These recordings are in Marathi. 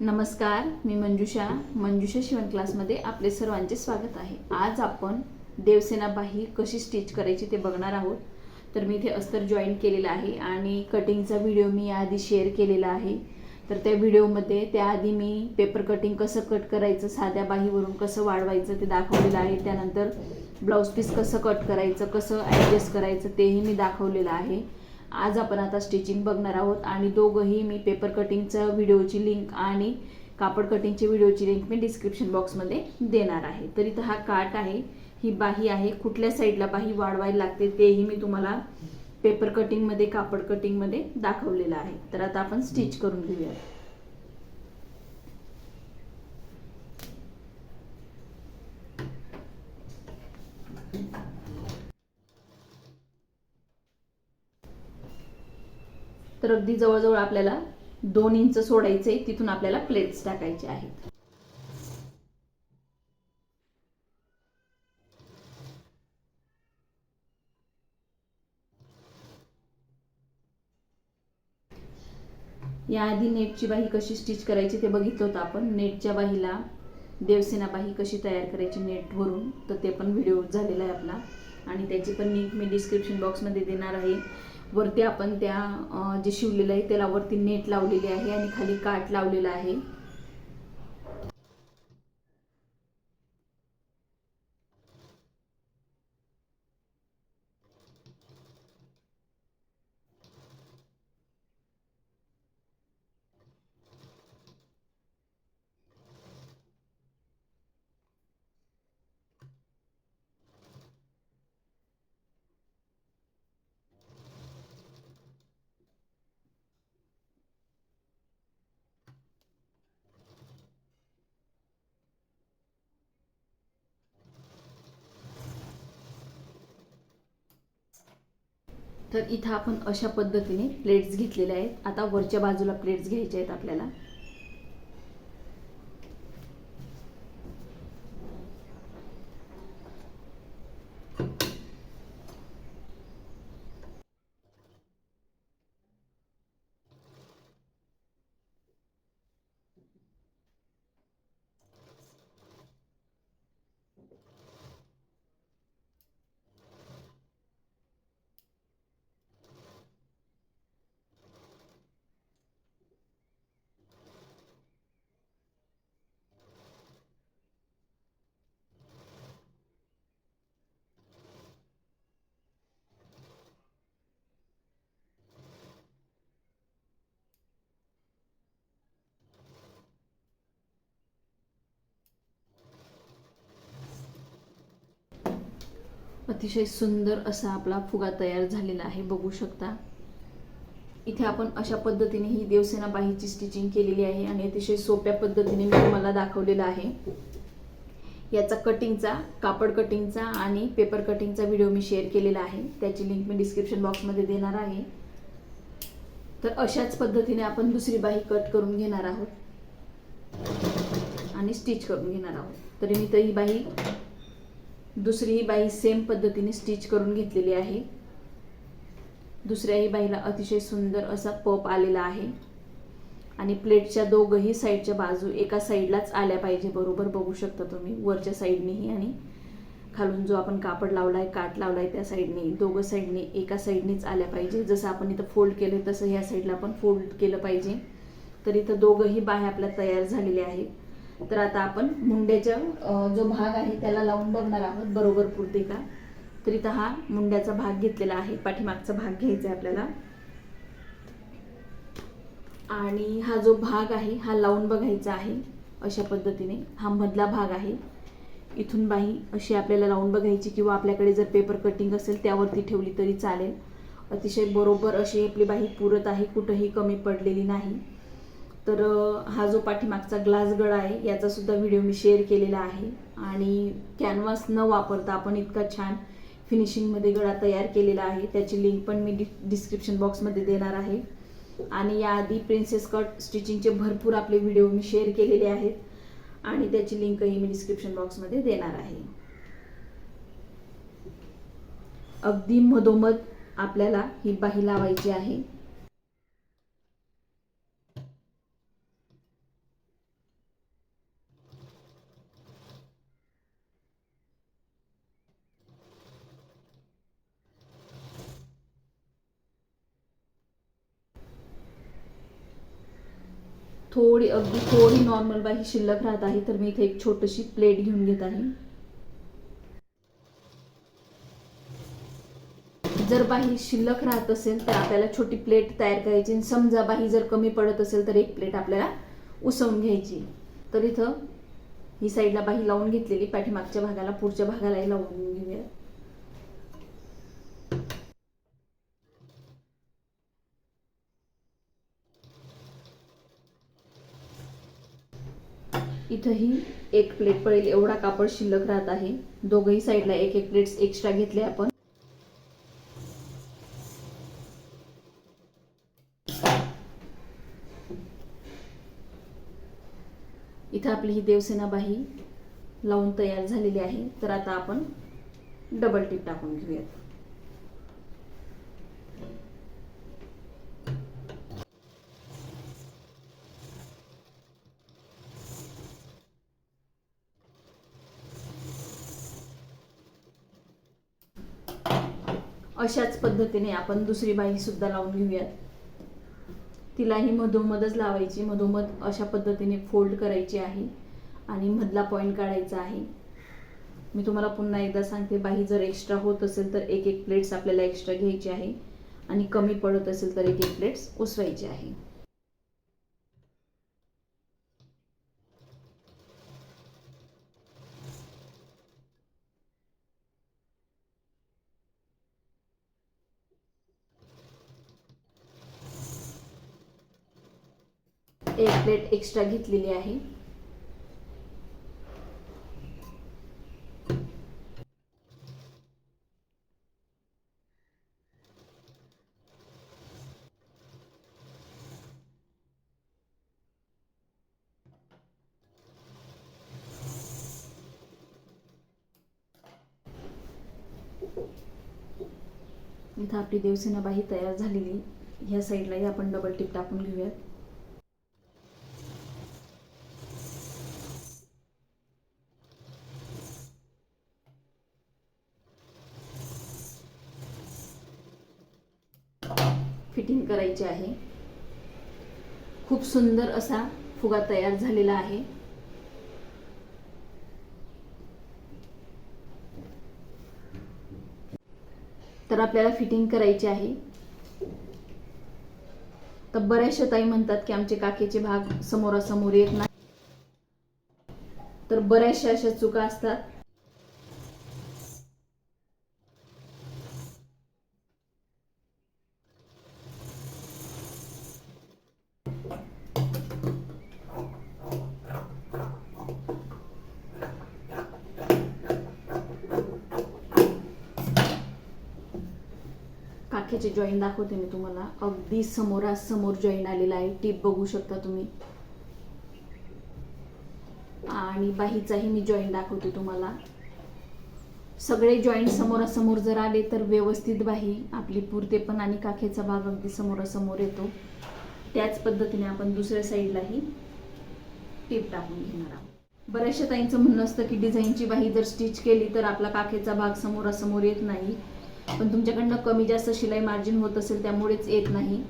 नमस्कार मी मंजुषा. मंजुषा शिवण क्लासमध्ये आपले सर्वांचे स्वागत आहे. आज आपण देवसेना बाही कशी स्टिच करायची ते बघणार आहोत. तर मी इथे अस्तर जॉईन केलेला आहे आणि कटिंगचा व्हिडिओ मी याआधी शेअर केलेला आहे. तर त्या व्हिडिओमध्ये त्याआधी मी पेपर कटिंग कसं कट करायचं साध्या बाहीवरून कसं वाढवायचं ते दाखवलेलं आहे. त्यानंतर ब्लाऊज पीस कसं कट करायचं कसं ॲडजस्ट करायचं तेही मी दाखवलेलं आहे. आज आपण आता स्टिचिंग बघणार आहोत आणि दोघंही मी पेपर कटिंगचं व्हिडिओची लिंक आणि कापड कटिंगची व्हिडिओची लिंक मी डिस्क्रिप्शन बॉक्समध्ये देणार आहे. तर इथं हा काट आहे ही बाही आहे कुठल्या साईडला बाही वाढवायला लागते तेही मी तुम्हाला पेपर कटिंगमध्ये कापड कटिंगमध्ये दाखवलेलं आहे. तर आता आपण स्टिच करून घेऊया तर अगदी जवळजवळ आपल्याला दोन इंच सोडायचे तिथून आपल्याला प्लेट्स टाकायचे आहेत. याआधी नेटची बाही कशी स्टिच करायची ते बघितलं होतं आपण. नेटच्या बाहीला देवसेना बाही कशी तयार करायची नेटवरून तर ते पण व्हिडिओ झालेला आहे आपला. आणि त्याची पण लिंक मी डिस्क्रिप्शन बॉक्समध्ये देणार आहे. वरती आपण त्या जे शिवलेलं आहे त्याला वरती नेट लावलेली आहे आणि खाली काट लावलेला आहे. तर इथं आपण अशा पद्धतीने प्लेट्स घेतलेल्या आहेत. आता वरच्या बाजूला प्लेट्स घ्यायच्या आहेत आपल्याला. अतिशय सुंदर असा आपला फुगा तयार झालेला आहे बघू शकता. इथे आपण अशा पद्धतीने ही देवसेना बाहीची स्टिचिंग केलेली आहे आणि अतिशय सोप्या पद्धतीने मी तुम्हाला दाखवलेलं आहे. याचा कटिंगचा कापड कटिंगचा आणि पेपर कटिंगचा व्हिडिओ मी शेअर केलेला आहे. त्याची लिंक मी डिस्क्रिप्शन बॉक्समध्ये देणार आहे. तर अशाच पद्धतीने आपण दुसरी बाही कट करून घेणार आहोत. आणि स्टिच करून घेणार आहोत. तरी मी तर ही बाही दुसरी ही बाई सेम पद्धतीने स्टिच करून घेतलेली आहे. दुसऱ्याही बाईला अतिशय सुंदर असा पप आलेला आहे. आणि प्लेटच्या दोघंही साईडच्या बाजू एका साईडलाच आल्या पाहिजे. बरोबर बघू शकता तुम्ही. वरच्या साईडनेही आणि खालून जो आपण कापड लावला आहे काट आहे त्या साईडने दोघं साईडने एका साईडनेच आल्या पाहिजे. जसं आपण इथं फोल्ड केलं तसं ह्या साईडला आपण फोल्ड केलं पाहिजे. तर इथं दोघंही बाह्या आपल्या तयार झालेल्या आहेत. तर आता आपण मुंड्याचा जो भाग आहे त्याला लावून बघणार आहोत बरोबर पुरते का? तर इथं हा मुंड्याचा भाग घेतलेला आहे पाठीमागचा भाग घ्यायचा आहे आपल्याला. आणि हा जो भाग आहे हा लावून बघायचा आहे अशा पद्धतीने. हा मधला भाग आहे. इथून बाही अशी आपल्याला लावून बघायची किंवा आपल्याकडे जर पेपर कटिंग असेल त्यावरती ठेवली तरी चालेल. अतिशय बरोबर अशी आपली बाही पुरत आहे कुठंही कमी पडलेली नाही. तर हा जो पाठीमागचा ग्लास गळा आहे याचा सुद्धा व्हिडिओ मी शेअर केलेला आहे. आणि कॅनव्हास न वापरता आपण इतका छान फिनिशिंगमध्ये गळा तयार केलेला आहे. त्याची लिंक पण मी डि डिस्क्रिप्शन बॉक्समध्ये देणार आहे. आणि याआधी प्रिन्सेस कट स्टिचिंगचे भरपूर आपले व्हिडिओ मी शेअर केलेले आहेत. आणि त्याची लिंकही मी डिस्क्रिप्शन बॉक्समध्ये देणार आहे. अगदी मधोमध आपल्याला ही बाही लावायची आहे. थोडी अगदी थोडी नॉर्मल बाही शिल्लक राहत आहे तर मी इथे एक छोटीशी प्लेट घेऊन घेत आहे. जर बाही शिल्लक राहत असेल तर आपल्याला छोटी प्लेट तयार करायची आणि समजा बाही जर कमी पडत असेल तर एक प्लेट आपल्याला उसवून घ्यायची. तर इथं ही साईडला बाही लावून घेतलेली पाठीमागच्या भागाला पुढच्या भागालाही लावून घेऊया. इथंही एक प्लेट पडेल एवढा कापड शिल्लक राहत आहे. दोघही साईडला एक एक प्लेट्स एक्स्ट्रा घेतले आपण. इथं आपली ही देवसेना बाही लावून तयार झालेली आहे. तर आता आपण डबल टीप टाकून घेऊयात. अशाच पद्धतीने आपण दुसरी बाही सुद्धा लावून घेऊयात. तिलाही मधोमधच लावायची मधोमध अशा पद्धतीने फोल्ड करायची आहे आणि मधला पॉईंट काढायचा आहे. मी तुम्हाला पुन्हा एकदा सांगते बाही जर एक्स्ट्रा होत असेल तर एक एक प्लेट्स आपल्याला एक्स्ट्रा घ्यायची आहे आणि कमी पडत असेल तर एक एक प्लेट्स उसवायची आहे. एक प्लेट एक्स्ट्रा घेतलेली आहे. इथं आपली देवसेना बाही तयार झालेली. ह्या साईडलाही आपण डबल टिप टाकून घेऊयात. फिटिंग करायची आहे. खूप सुंदर असा फुगा तयार झालेला आहे. तर आपल्याला फिटिंग करायची आहे. तर बऱ्याचशा ताई म्हणतात की आमचे काकेचे भाग समोरासमोर येत नाही. तर बऱ्याचशा अशा चुका असतात. काखेचे जॉईन दाखवते मी तुम्हाला. अगदी समोरासमोर जॉईन आलेला आहे. टीप बघू शकता तुम्ही. आणि बाहीचाही मी जॉईन दाखवते तुम्हाला. सगळे जॉईंट समोरासमोर जर आले तर व्यवस्थित बाही. आपली पुरते पण आणि काखेचा भाग अगदी समोरासमोर येतो. त्याच पद्धतीने आपण दुसऱ्या साईडलाही टीप टाकून घेणार आहोत. बऱ्याचशा ताईंचं म्हणणं असतं की डिझाईनची बाही जर स्टिच केली तर आपला काखेचा भाग समोरासमोर येत नाही. पण तुमच्याकडनं कमी जास्त शिलाई मार्जिन होत असेल त्यामुळेच येत नाही.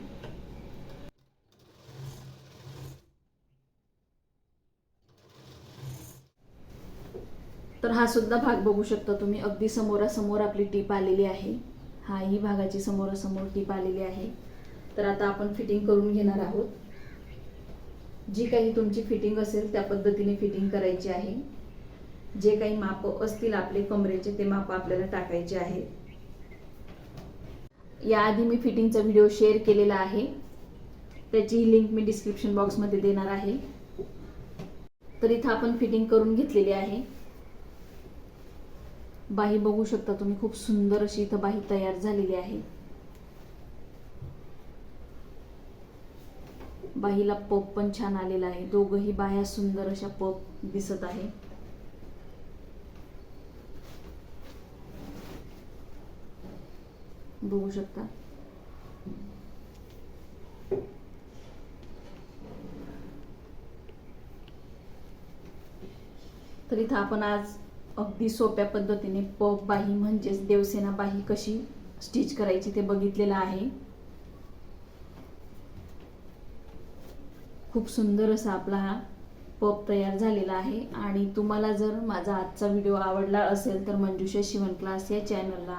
तर हा सुद्धा भाग बघू शकता तुम्ही. अगदी समोरासमोर आपली टीप आलेली आहे. हा ही भागाची समोरासमोर टीप आलेली आहे. तर आता आपण फिटिंग करून घेणार आहोत. जी काही तुमची फिटिंग असेल त्या पद्धतीने फिटिंग करायची आहे. जे काही माप असतील आपले कमरेचे ते माप आपल्याला टाकायचे आहेत. याआधी मी फिटिंगचा व्हिडिओ शेअर केलेला आहे. त्याची लिंक मी डिस्क्रिप्शन बॉक्समध्ये देणार आहे. तर इथं आपण फिटिंग करून घेतलेली आहे. बाही बघू शकता तुम्ही खूप सुंदर अशी इथं बाही तयार झालेली आहे. बाहीला पप पण छान आलेला आहे. दोघही बाह्या सुंदर अशा पप दिसत आहे. बघू शकता तर इथं आपण आज अगदी सोप्या पद्धतीने पप बाही म्हणजेच देवसेना बाही कशी स्टिच करायची ते बघितलेलं आहे. खूप सुंदर असा आपला हा पप तयार झालेला आहे. आणि तुम्हाला जर माझा आजचा व्हिडिओ आवडला असेल तर मंजुषा शिवण क्लास या चॅनलला